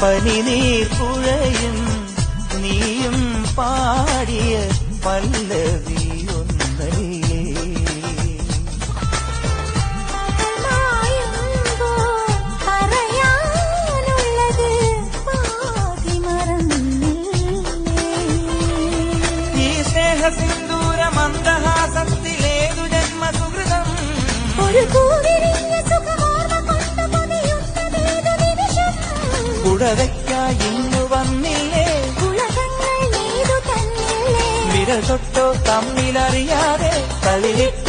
പനിനീർ പുഴയും നീയും പാടിയ പല്ലവി ഈ സ്നേഹസിന്ദൂര മന്ദഹാസത്തിലേതു ജന്മസുഹൃതം? ഒരു കുടവയ്ക്കായി ഇന്നു വന്നില്ലേ വിരൽ തൊട്ടോ തമ്മിലറിയാതെ കളിലിട്ട